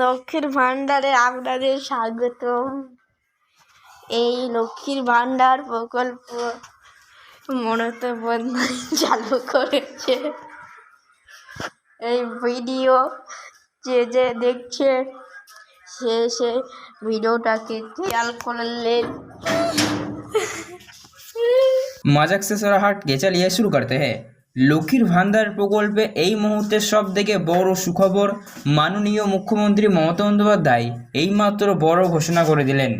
লক্ষ্মীর ভাণ্ডারে আপনাদের স্বাগতম এই লক্ষ্মীর ভাণ্ডার প্রকল্প মমতা বন্দ্যোপাধ্যায় চালু করেছে এই ভিডিও যে যে দেখছে সে সে ভিডিওটাকে খেয়াল করলেন मजाक से थोड़ा हट के चलिए शुरू करते हैं লক্ষ্মীর ভান্ডার প্রকল্পে এই মুহূর্তে সব থেকে বড় সুখবর মাননীয় মুখ্যমন্ত্রী মমতা বন্দ্যোপাধ্যায় এইমাত্র বড় ঘোষণা করে দিলেন।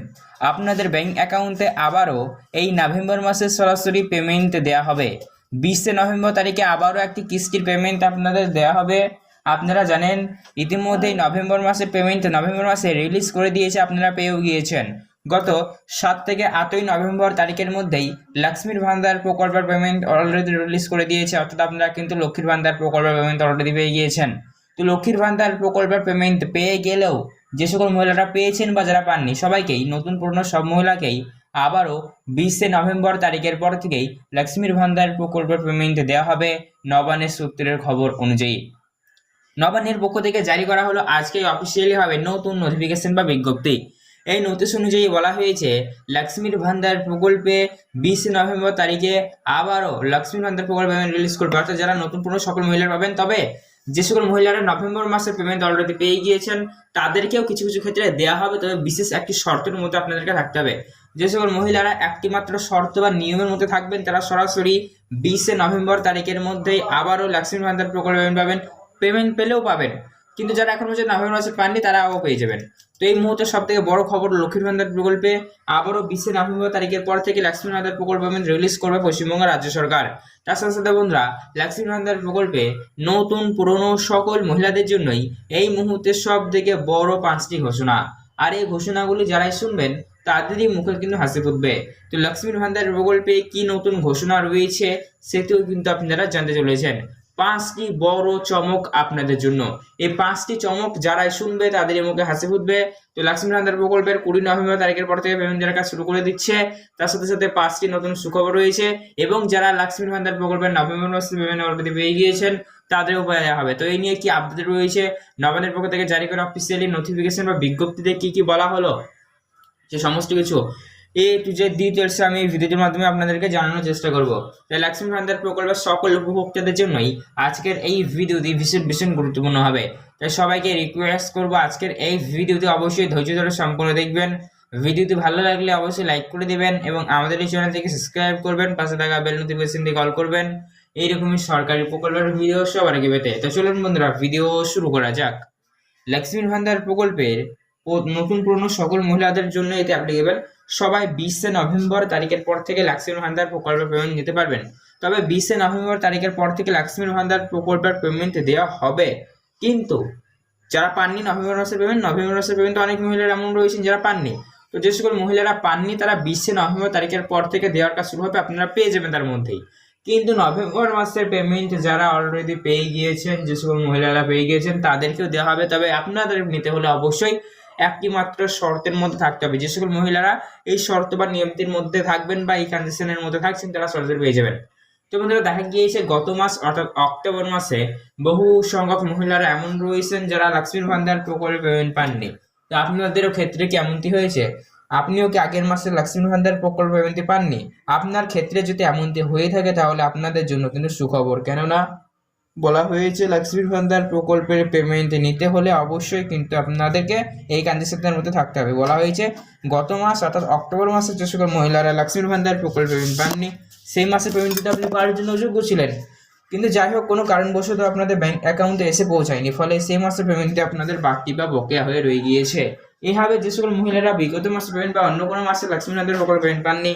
আপনাদের ব্যাংক অ্যাকাউন্টে আবারও এই নভেম্বর মাসে সরাসরি পেমেন্ট দেওয়া হবে। বিশে নভেম্বর তারিখে আবারও একটি কিস্তির পেমেন্ট আপনাদের দেওয়া হবে। আপনারা জানেন, ইতিমধ্যেই নভেম্বর মাসে পেমেন্ট নভেম্বর মাসে রিলিজ করে দিয়েছে, আপনারা পেয়েও গিয়েছেন। গত সাত থেকে আটই নভেম্বর তারিখের মধ্যেই লক্ষ্মীর ভান্ডার প্রকল্পের পেমেন্ট অলরেডি রিলিজ করে দিয়েছে, অর্থাৎ আপনারা কিন্তু লক্ষ্মীর ভান্ডার প্রকল্পের পেমেন্ট অলরেডি পেয়ে গিয়েছেন। তো লক্ষ্মীর ভান্ডার প্রকল্পের পেমেন্ট পেয়ে গেলেও যে সকল মহিলারা পেয়েছেন বা যারা পাননি, সবাইকেই, নতুন পুরনো সব মহিলাকেই আবারও বিশে নভেম্বর তারিখের পর থেকেই লক্ষ্মীর ভান্ডার প্রকল্পের পেমেন্ট দেওয়া হবে নবানের সূত্রের খবর অনুযায়ী। নবানের পক্ষ থেকে জারি করা হলো আজকে অফিসিয়ালি ভাবে নতুন নোটিফিকেশন বা বিজ্ঞপ্তি। এই নোটিশ অনুযায়ী বলা হয়েছে, লক্ষ্মীর ভান্ডার প্রকল্পে বিশে নভেম্বর তারিখে আবারও লক্ষ্মীর ভান্ডার প্রকল্প রিলিজ করবে। অর্থাৎ যারা নতুন পুরনো সকল মহিলারা পাবেন, তবে যে সকল মহিলারা নভেম্বর মাসের পেমেন্ট অলরেডি পেয়ে গিয়েছেন, তাদেরকেও কিছু কিছু ক্ষেত্রে দেওয়া হবে। তবে বিশেষ একটি শর্তের মধ্যে আপনাদেরকে থাকতে হবে। যে সকল মহিলারা একটি মাত্র শর্ত বা নিয়মের মধ্যে থাকবেন, তারা সরাসরি বিশে নভেম্বর তারিখের মধ্যেই আবারও লক্ষ্মীর ভান্ডার প্রকল্প পাবেন। পেমেন্ট পেলেও পাবেন। কিন্তু যারা এখন পর্যন্ত নভেম্বর মাসে পাননি তারা তারাও পেয়ে যাবেন। তো এই মুহূর্তে সব থেকে বড় খবর লক্ষ্মীর ভান্ডার প্রকল্পে আবারও বিশে নভেম্বর তারিখের পর থেকে লক্ষ্মীর ভান্ডার প্রকল্প রিলিজ করবে পশ্চিমবঙ্গ রাজ্য সরকার। তার সাথে সাথে বন্ধুরা, লক্ষ্মীর ভান্ডার প্রকল্পে নতুন, পুরনো সকল মহিলাদের জন্যই এই মুহূর্তে সব থেকে বড় পাঁচটি ঘোষণা। আর এই ঘোষণাগুলি যারাই শুনবেন, তাদেরই মুখে কিন্তু হাসি ফুটবে। তো লক্ষ্মীর ভান্ডার প্রকল্পে কি নতুন ঘোষণা রয়েছে, সেটিও কিন্তু আপনারা জানতে চলেছেন। পাঁচটি বড় চমক আপনাদের জন্য। এই পাঁচটি চমক যারাই শুনবে তাদের মুখে হাসি ফুটবে। তো লক্ষ্মী ভান্ডার প্রকল্পের কুড়ি নভেম্বর তারিখের পর থেকে পেমেন্ট দেওয়ার কাজ শুরু করে দিচ্ছে। তার সাথে সাথে পাঁচটি নতুন সুখবর রয়েছে এবং যারা লক্ষ্মী ভান্ডার প্রকল্পের নভেম্বর মাসে পেমেন্ট অলরেডি পেয়ে গিয়েছেন তাদের উপায় দেওয়া হবে। তো এই নিয়ে কি আপডেট রয়েছে? নবান্নের পক্ষ থেকে জারি করা অফিসিয়ালি নোটিফিকেশন বা বিজ্ঞপ্তিতে কি কি বলা হলো? সে সমস্ত কিছু। এ টু জেড ডিটেলস আমি এই ভিডিওটির মাধ্যমে আপনাদেরকে জানানোর চেষ্টা করব। তাই লক্ষ্মী ভান্ডার প্রকল্পের সকল উপভোক্তাদের জন্যই আজকের এই ভিডিওটি ভীষণ ভীষণ গুরুত্বপূর্ণ হবে। তাই সবাইকে রিকোয়েস্ট করব আজকের এই ভিডিওটি অবশ্যই ধৈর্য ধরে সম্পূর্ণ দেখবেন। ভিডিওটি ভালো লাগলে অবশ্যই লাইক করে দিবেন এবং আমাদের এই চ্যানেল থেকে সাবস্ক্রাইব করবেন, পাশে থাকা বেল দিয়ে কল করবেন। এইরকমই সরকারি প্রকল্পের ভিডিও সবার আগে পেতে। তো চলুন বন্ধুরা ভিডিও শুরু করা যাক। লক্ষ্মীর ভান্ডার প্রকল্পের ও- নতুন পুরনো সকল মহিলাদের জন্য এতে অ্যাপ্লিকেবল সবাই বিশে নভেম্বর তারিখের পর থেকে লক্ষ্মীর ভান্ডার প্রকল্পের পেমেন্ট নিতে পারবেন। তবে বিশে নভেম্বর তারিখের পর থেকে লক্ষ্মীর ভান্ডার প্রকল্পের পেমেন্ট দেওয়া হবে। কিন্তু যারা পাননি নভেম্বর মাসের পেমেন্ট নভেম্বর মাসের পেমেন্ট অনেক মহিলারা এমন রয়েছেন যারা পাননি। তো যে সকল মহিলারা পাননি, তারা বিশে নভেম্বর তারিখের পর থেকে দেওয়ার কাজ শুরু হবে আপনারা পেয়ে যাবেন তার মধ্যেই। কিন্তু নভেম্বর মাসের পেমেন্ট যারা অলরেডি পেয়ে গিয়েছেন, যে সকল মহিলারা পেয়ে গিয়েছেন, তাদেরকেও দেওয়া হবে। তবে আপনাদের নিতে হলে অবশ্যই একটি মাত্র শর্তের মধ্যে থাকতে হবে। যে সকল মহিলারা এই শর্ত বা নিয়মটির মধ্যে থাকবেন বা এই কন্ডিশনের মধ্যে থাকছেন, তারা সরাসরি পেয়ে যাবেন। তো বন্ধুরা, দেখা গিয়েছে গত মাস অর্থাৎ অক্টোবর মাসে বহু সংখ্যক মহিলারা এমন রয়েছেন যারা লক্ষ্মীর ভান্ডার প্রকল্পে পেমেন্ট পাননি। তো আপনাদেরও ক্ষেত্রে কি এমনটি হয়েছে? আপনিও কি আগের মাসে লক্ষ্মীর ভান্ডার প্রকল্প পেমেন্টটি পাননি? আপনার ক্ষেত্রে যদি এমনটি হয়ে থাকে, তাহলে আপনাদের জন্য কিন্তু সুখবর। কেননা বলা হয়েছে লক্ষ্মীর ভান্ডার প্রকল্পের পেমেন্ট নিতে হলে অবশ্যই কিন্তু আপনাদেরকে এই কন্ডিশনের মধ্যে থাকতে হবে। বলা হয়েছে, গত মাস, অর্থাৎ অক্টোবর মাসে যে সকল মহিলারা লক্ষ্মীর ভান্ডার প্রকল্পে পেমেন্ট পাননি, সেই মাসে পেমেন্ট দিতে আপনি পাওয়ার জন্য যোগ্য ছিলেন। কিন্তু যাই হোক, কোনো কারণবশত আপনাদের ব্যাংক অ্যাকাউন্টে এসে পৌঁছায়নি, ফলে সেই মাসের পেমেন্টটি আপনাদের বাকি বা বকেয়া হয়ে রয়ে গিয়েছে। এইভাবে যে সকল মহিলারা বিগত মাসে পেমেন্ট বা অন্য কোনো মাসে লক্ষ্মী ভান্ডার প্রকল্প পেমেন্ট পাননি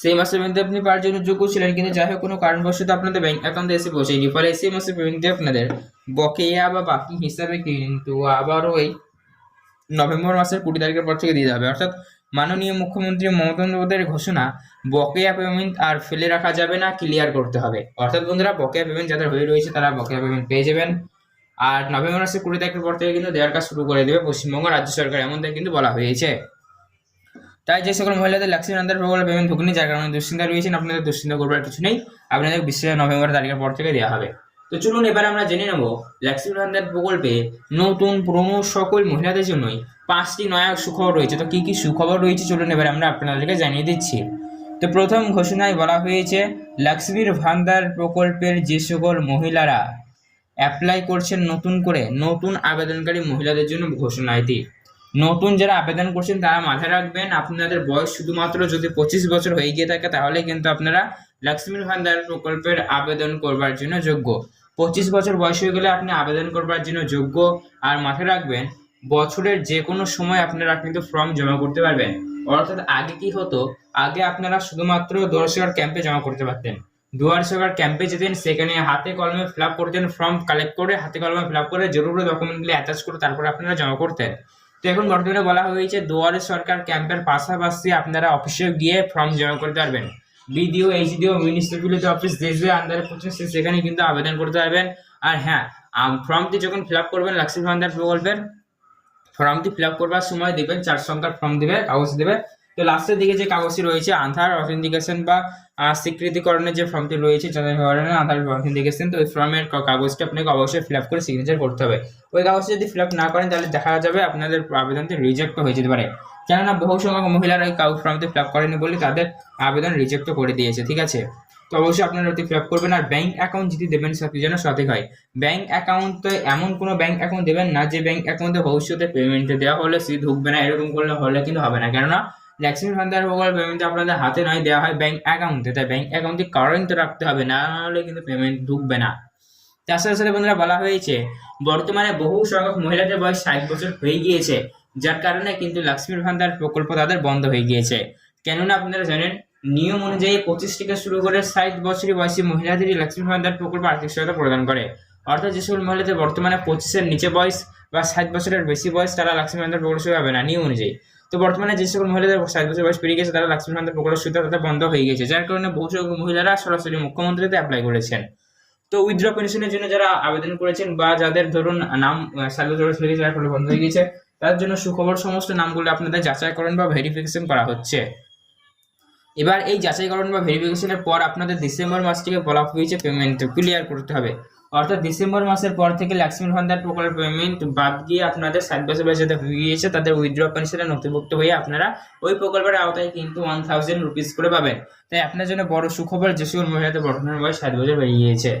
সেই মাসের পেমেন্টে আপনি পাওয়ার জন্য যোগ্য ছিলেন কিন্তু যাই হোক, কোনো কারণবশত আপনাদের ব্যাংক অ্যাকাউন্টে এসে পৌঁছায়নি ফলে সেই মাসের পেমেন্টটি আপনাদের বকেয়া বা বাকি হিসাবে কিন্তু আবারও এই নভেম্বর মাসের কুড়ি তারিখের পর থেকে দিয়ে যাবে অর্থাৎ মাননীয় মুখ্যমন্ত্রী মমতা বন্দ্যোপাধ্যায়ের ঘোষণা, বকেয়া পেমেন্ট আর ফেলে রাখা যাবে না ক্লিয়ার করতে হবে। অর্থাৎ বন্ধুরা, বকেয়া পেমেন্ট যাদের হয়ে রয়েছে, তারা বকেয়া পেমেন্ট পেয়ে যাবেন। আর নভেম্বর মাসের কুড়ি তারিখের পর থেকে কিন্তু দেওয়ার কাজ শুরু করে দেবে পশ্চিমবঙ্গ রাজ্য সরকার, এমনটাই কিন্তু বলা হয়েছে। তাই যে সকল মহিলাদের লক্ষ্মী ভান্ডার প্রকল্পে পেমেন্ট ঢুকনি যার কারণে দুশ্চিন্তা রয়েছেন আপনাদের দুশ্চিন্তা করবার কিছু নেই। আপনাদের বিশে নভেম্বর তারিখের পর থেকে দেওয়া হবে। তো চলুন, এবার আমরা জেনে নেব লক্ষ্মীর ভান্ডার প্রকল্পে নতুন পুরনো সকল মহিলাদের জন্যই পাঁচটি নয়া সুখবর রয়েছে। তো কী কী সুখবর রয়েছে চলুন, এবার আমরা আপনাদেরকে জানিয়ে দিচ্ছি। তো প্রথম ঘোষণায় বলা হয়েছে, লক্ষ্মীর ভান্ডার প্রকল্পের যে সকল মহিলারা অ্যাপ্লাই করছেন নতুন করে, নতুন আবেদনকারী মহিলাদের জন্য ঘোষণা এটি। নতুন যারা আবেদন করছেন, তারা মাথায় রাখবেন, আপনাদের বয়স শুধুমাত্র যদি পঁচিশ বছর হয়ে গিয়ে থাকে, তাহলে কিন্তু আপনারা লক্ষ্মীর ভান্ডার প্রকল্পের আবেদন করবার জন্য যোগ্য। পঁচিশ বছর বয়স হয়ে গেলে আপনি আবেদন করবার জন্য যোগ্য। আর মাথায় রাখবেন, বছরের যে কোনো সময় আপনারা কিন্তু ফর্ম জমা করতে পারবেন। অর্থাৎ আগে কি হতো? আগে আপনারা শুধুমাত্র দর্শকের ক্যাম্পে জমা করতে পারতেন। দুয়ার ক্যাম্পে যেতেন, সেখানে হাতে কলমে ফিল আপ করতেন ফর্ম কালেক্ট করে হাতে কলমে ফিল আপ করে জরুরি ডকুমেন্টগুলি অ্যাটাচ করে তারপরে আপনারা জমা করতেন। তো এখন বর্তমানে বলা হয়েছে দুয়ারে সরকার ক্যাম্পের পাশাপাশি আপনারা অফিসে গিয়ে ফর্ম জমা করতে পারবেন। বিডিও এইচডিও মিউনিসিপ্যালিটি অফিস যে যে আন্ডারে পড়ছে সেখানে কিন্তু আবেদন করতে পারবেন। আর হ্যাঁ ফর্মটি যখন ফিল আপ করবেন লাক্সি ভান্ডার প্রকল্পের ফর্মটি ফিল আপ করবার সময় দেবেন চার সংখ্যার ফর্ম দেবে কাগজ দেবে। তো লাস্টের দিকে যে কাগজটি রয়েছে, আধার অথেন্টিকেশন বা স্বীকৃতিকরণের যে ফর্মটি রয়েছে ধরনের আধার অথেন্টিকেশন তো ওই ফর্মের কাগজটি আপনাকে অবশ্যই ফিল আপ করে সিগনেচার করতে হবে। ওই কাগজটি যদি ফিল আপ না করেন, তাহলে দেখা যাবে আপনাদের আবেদনটি রিজেক্ট হয়ে যেতে পারে। কেননা বহু সংখ্যক মহিলারা এই কাগজ ফর্মটি ফিল আপ করেনি বলে তাদের আবেদন রিজেক্ট করে দিয়েছে, ঠিক আছে? তো অবশ্যই আপনারা ওটি ফিল আপ করবেন আর ব্যাংক অ্যাকাউন্ট যদি দেবেন, সেটি যেন সঠিক হয়। ব্যাংক অ্যাকাউন্টে এমন কোনো ব্যাংক অ্যাকাউন্ট দেবেন না, যে ব্যাংক অ্যাকাউন্টে ভবিষ্যতে পেমেন্টে দেওয়া হলে সে ঢুকবে না, এরকম করলে হলে কিন্তু হবে না। কেননা লক্ষ্মী ভান্ডার প্রকল্প পেমেন্ট আপনাদের হাতে নয় দেওয়া হয় ব্যাংক অ্যাকাউন্টে তাই ব্যাংক অ্যাকাউন্টে কারেন্ট রাখতে হবে, না হলে কিন্তু পেমেন্ট ঢুকবে না। তার সাথে সাথে বন্ধুরা বলা হয়েছে, বর্তমানে বহু সংখ্যক মহিলাদের বয়স ষাট বছর হয়ে গিয়েছে, যার কারণে কিন্তু লক্ষ্মীর ভান্ডার প্রকল্প তাদের বন্ধ হয়ে গিয়েছে। কেননা আপনারা জানেন, নিয়ম অনুযায়ী পঁচিশ থেকে শুরু করে ষাট বছরই বয়সী মহিলাদেরই লক্ষ্মী ভান্ডার প্রকল্প আর্থিক সহায়তা প্রদান করে। অর্থাৎ যে সকল মহিলাদের বর্তমানে পঁচিশের নিচে বয়স বা ষাট বছরের বেশি বয়স তারা লক্ষ্মী ভান্ডার প্রকল্প পাবে না, নিয়ম অনুযায়ী। তো বর্তমানে যে সকল মহিলাদের ষাট বছর বয়স পেরিয়ে গেছে, তারা লক্ষ্মী ভান্ডার প্রকল্প সুবিধা তাদের বন্ধ হয়ে গেছে। যার কারণে বহু সংখ্যক মহিলারা সরাসরি মুখ্যমন্ত্রীতে অ্যাপ্লাই করেছেন। তো উইথড্র পেনশনের জন্য যারা আবেদন করেছেন বা যাদের ধরুন নাম সার্ভিস হয়ে গেছে যার ফলে বন্ধ হয়ে গেছে, তার জন্য সুখবর সমস্ত নামগুলো আপনাদের যাচাই যাচাইকরণ বা ভেরিফিকেশন করা হচ্ছে। এবার এই যাচাইকরণ বা ভেরিফিকেশনের পর আপনাদের ডিসেম্বর মাস থেকে বলা হয়েছে পেমেন্ট ক্লিয়ার করতে হবে। অর্থাৎ ডিসেম্বর মাসের পর থেকে লক্ষ্মী ভান্ডার প্রকল্প পেমেন্ট বাদ গিয়ে আপনাদের সাত বছর বয়সে যাতে হয়ে গিয়েছে, তাদের উইথড্র পেনশনে নথিভুক্ত হয়ে আপনারা ওই প্রকল্পের আওতায় কিন্তু ওয়ান থাউজেন্ড রুপিস করে পাবেন। তাই আপনার জন্য বড় সুখবর যে সকল মহিলাদের বর্তমান বয়স সাত বছর বেরিয়ে গিয়েছে।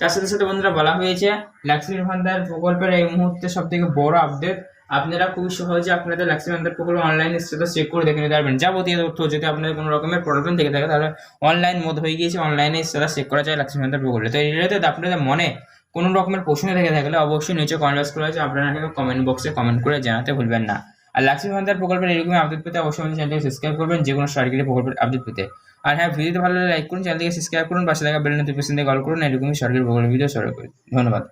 তার সাথে সাথে বন্ধুরা বলা হয়েছে, লক্ষ্মীর ভান্ডার প্রকল্পের এই মুহূর্তে সব থেকে বড় আপডেট আপনারা খুব সহজে আপনাদের লক্ষ্মী ভান্ডার প্রকল্প অনলাইন স্ট্যাটাস চেক করে দেখে নিতে পারবেন। যাবতীয় তথ্য যদি আপনাদের কোনো রকমের প্রবলেম থেকে থাকে, তাহলে অনলাইন মোড হয়ে গিয়েছে অনলাইনে স্ট্যাটাস চেক করা যায় লক্ষ্মী ভান্ডার প্রকল্পে তো এই রিলেটেড আপনাদের মনে কোনো রকমের প্রশ্ন থেকে থাকলে অবশ্যই নিচে কমেন্ট করা আছে আপনারা কিন্তু কমেন্ট বক্সে কমেন্ট করে জানাতে ভুলবেন না। আর লাক্সি ভান্ডার প্রকল্পের এরকম আপডেট পেতে অবশ্যই আমাদের চ্যানেলকে সাবস্ক্রাইব করবেন, যে কোনো সরকারি প্রকল্পের আপডেট পেতে। আর হ্যাঁ ভিডিওতে ভালো লাগে লাইক করুন চ্যানেলটিকে সাবস্ক্রাইব করুন, পাশে থাকা বেল নোটিফিকেশন দিয়ে কল করুন, এরকমই সরকারি প্রকল্প ভিডিও সরকার ধন্যবাদ।